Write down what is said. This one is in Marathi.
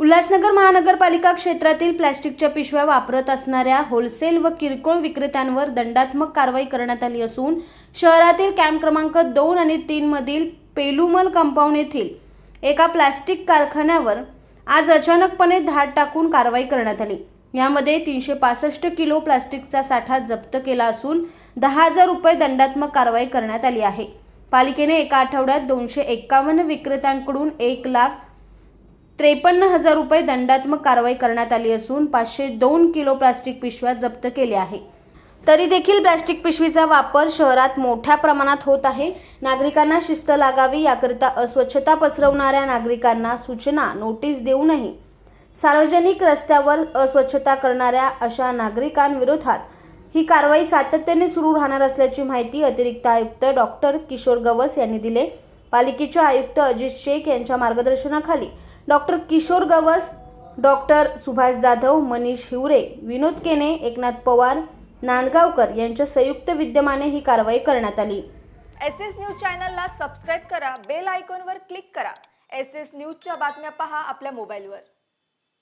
उल्हासनगर महानगरपालिका क्षेत्रातील प्लॅस्टिकच्या पिशव्या वापरत असणाऱ्या होलसेल व किरकोळ विक्रेत्यांवर दंडात्मक कारवाई करण्यात आली असून शहरातील कॅम्प क्रमांक दोन आणि तीन मधील पेलुमल कंपाऊंड येथील एका प्लॅस्टिक कारखान्यावर आज अचानकपणे धाड टाकून कारवाई करण्यात आली. यामध्ये तीनशे पासष्ट किलो प्लास्टिकचा साठा जप्त केला असून दहा हजार रुपये दंडात्मक कारवाई करण्यात आली आहे. पालिकेने एका आठवड्यात दोनशे एक्कावन्न विक्रेत्यांकडून एक लाख त्रेपन्न हजार रुपये दंडात्मक कारवाई करण्यात आली असून पाचशे दोन किलो प्लास्टिक पिशव्या जप्त केल्या आहे. तरी देखील प्लास्टिक पिशवीचा वापर शहरात मोठ्या प्रमाणात होत आहे. नागरिकांना शिस्त लागावी याकरिता अस्वच्छता पसरवणाऱ्या नागरिकांना सूचना नोटीस देऊनही सार्वजनिक रस्त्यावर अस्वच्छता करणाऱ्या अशा नागरिकांविरोधात ही कारवाई सातत्याने सुरू राहणार असल्याची माहिती अतिरिक्त आयुक्त डॉक्टर किशोर गवस यांनी दिले. पालिकेचे आयुक्त अजित शेख यांच्या मार्गदर्शनाखाली डॉक्टर किशोर गवस डॉक्टर सुभाष जाधव मनीष हिवरे विनोद केने एकनाथ पवार नांदगावकर यांच्या संयुक्त विद्यमाने ही कारवाई करण्यात आली. एस एस न्यूज चॅनलला सबस्क्राईब करा बेल आयकॉनवर क्लिक करा. एस एस न्यूजच्या बातम्या पहा आपल्या मोबाईलवर.